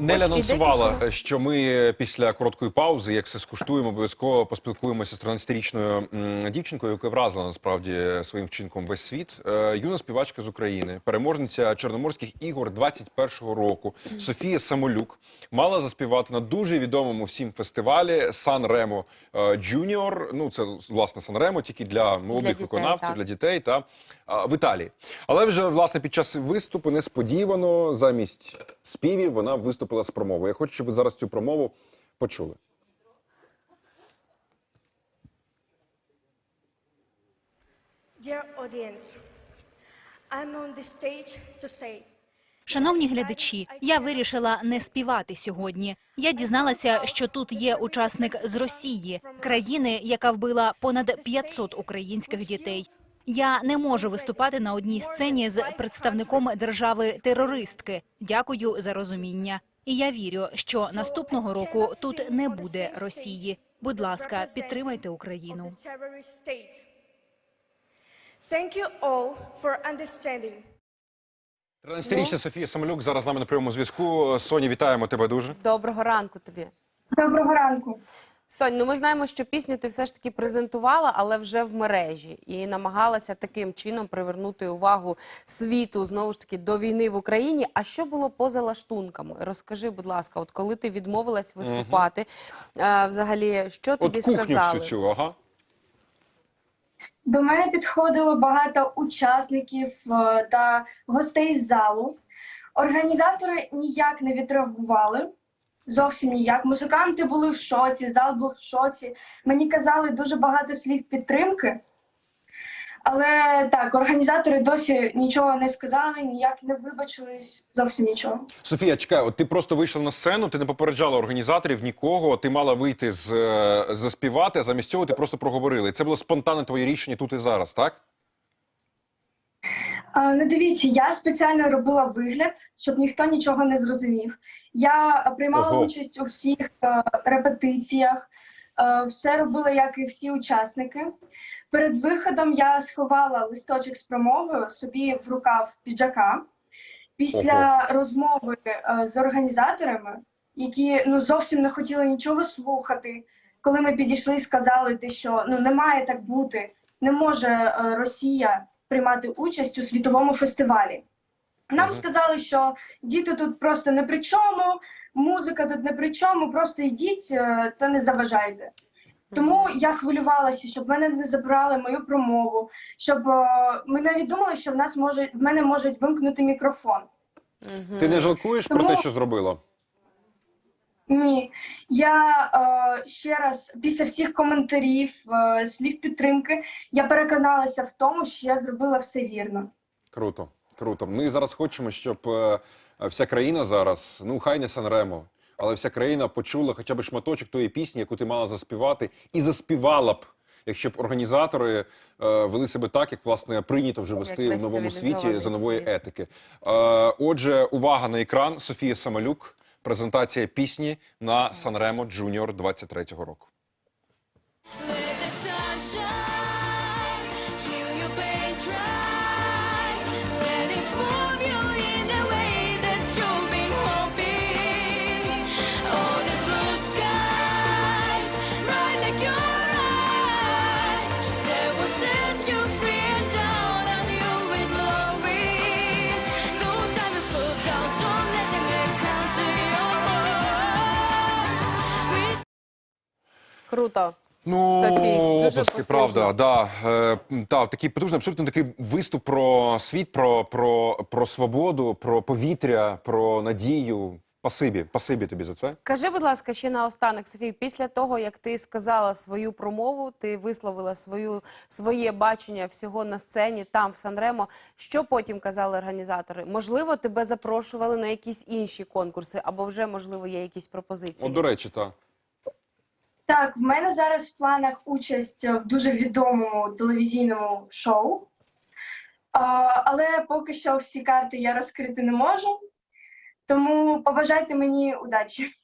Неля анонсувала, що ми після короткої паузи, як все скуштуємо, обов'язково поспілкуємося з 13-річною дівчинкою, яка вразила насправді своїм вчинком весь світ. Е, Юна співачка з України, переможниця Чорноморських ігор 21-го року. Софія Самолюк мала заспівати на дуже відомому всім фестивалі Сан Ремо Джуніор. Ну це власне Сан Ремо, тільки для молодих дітей, виконавців, так. для дітей та в Італії. Але вже власне під час виступу несподівано замість співів вона виступила з промовою. Я хочу, щоб ви зараз цю промову почули. Dear audience, I'm on the stage to say Шановні глядачі, я вирішила не співати сьогодні. Я дізналася, що тут є учасник з Росії, країни, яка вбила понад 500 українських дітей. Я не можу виступати на одній сцені з представником держави-терористки. Дякую за розуміння. І я вірю, що наступного року тут не буде Росії. Будь ласка, підтримайте Україну. Тринадцятирічна the terrorist state. Thank you all for understanding. 13-річна Софія Самолюк зараз з нами на прямому зв'язку. Соня, вітаємо тебе дуже. Доброго ранку тобі. Доброго ранку. Сонь, ну ми знаємо, що пісню ти все ж таки презентувала, але вже в мережі, і намагалася таким чином привернути увагу світу знову ж таки до війни в Україні. А що було поза лаштунками? Розкажи, будь ласка, от коли ти відмовилась виступати, е, взагалі, що тобі От кухню сказали? всю цю, ага. До мене підходило багато учасників е, та гостей з залу. Організатори ніяк не відреагували. Зовсім ніяк. Музиканти були в шоці, зал був в шоці. Мені казали дуже багато слів підтримки. Але так, організатори досі нічого не сказали, ніяк не вибачились, зовсім нічого. Софія, чекай, от ти просто вийшла на сцену, ти не попереджала організаторів нікого, ти мала вийти з е, заспівати, а замість цього ти просто проговорила. І це було спонтанне твоє рішення тут і зараз, так? Ну, дивіться, я спеціально робила вигляд, щоб ніхто нічого не зрозумів. Я приймала Ого. участь у всіх е, репетиціях, е, все робила, як і всі учасники. Перед виходом я сховала листочок з промовою собі в рукав піджака. Після розмови е, з організаторами, які ну зовсім не хотіли нічого слухати, коли ми підійшли і сказали, що ну не має так бути, не може е, Росія приймати участь у світовому фестивалі. Нам сказали, що діти тут просто не при чому, музика тут не при чому, просто йдіть е, та не заважайте. Тому я хвилювалася, щоб мене не забрали мою промову, щоб е, ми навіть думали, що в нас може в мене можуть вимкнути мікрофон. Ти не жалкуєш про те, що зробила? Ні, я е, ще раз після всіх коментарів, е, слів підтримки, я переконалася в тому, що я зробила все вірно. Круто, круто. Ми зараз хочемо, щоб е, вся країна зараз, ну хай не Санремо, але вся країна почула хоча б шматочок тої пісні, яку ти мала заспівати, і заспівала б, якщо б організатори е, вели себе так, як власне прийнято вже вести весь в новому світі цивілізований за нової світ. етики. Е, отже, увага на екран. Софія Самолюк. Презентація пісні на Санремо Джуніор 23-го року. Круто. Ну, Софій, дуже оплески, правда, да. Е, та, такий потужний, абсолютно такий виступ про світ, про, про, про свободу, про повітря, про надію. Пасибі, пасибі тобі за це. Скажи, будь ласка, ще наостанок, Софій, після того, як ти сказала свою промову, ти висловила свою, своє бачення всього на сцені, там, в Санремо, що потім казали організатори? Можливо, тебе запрошували на якісь інші конкурси, або вже, можливо, є якісь пропозиції? От, до речі, та. Так, в мене зараз в планах участь в дуже відомому телевізійному шоу. Але поки що всі карти я розкрити не можу. Тому побажайте мені удачі.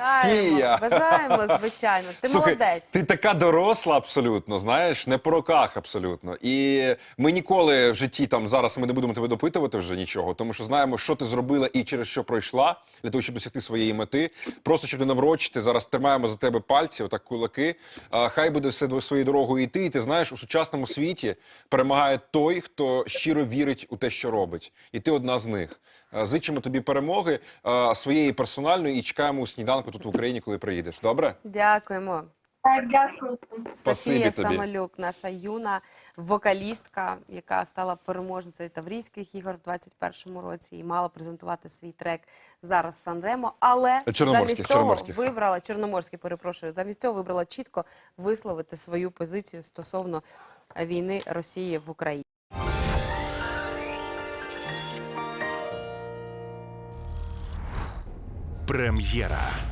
Фія. бажаємо, звичайно. Ти Слухай, молодець. Ти така доросла абсолютно, знаєш, не по роках абсолютно. І ми ніколи в житті там зараз ми не будемо тебе допитувати вже нічого, тому що знаємо, що ти зробила і через що пройшла для того, щоб досягти своєї мети. Просто щоб не наврочити, зараз тримаємо за тебе пальці, отак кулаки. А, хай буде все своєю дорогою йти. І ти знаєш, у сучасному світі перемагає той, хто щиро вірить у те, що робить. І ти одна з них. А, Зичимо тобі перемоги а, своєї персональної і чекаємо у сніданку тут в Україні, коли приїдеш. Добре? Дякуємо. Так, дякую. Софія тобі. Самолюк, наша юна вокалістка, яка стала переможницею Таврійських ігор в 21-му році і мала презентувати свій трек зараз в Санремо, але Чорноморських, замість того чорноморських. вибрала Чорноморський, перепрошую, замість цього вибрала чітко висловити свою позицію стосовно війни Росії в Україні. Прем'єра.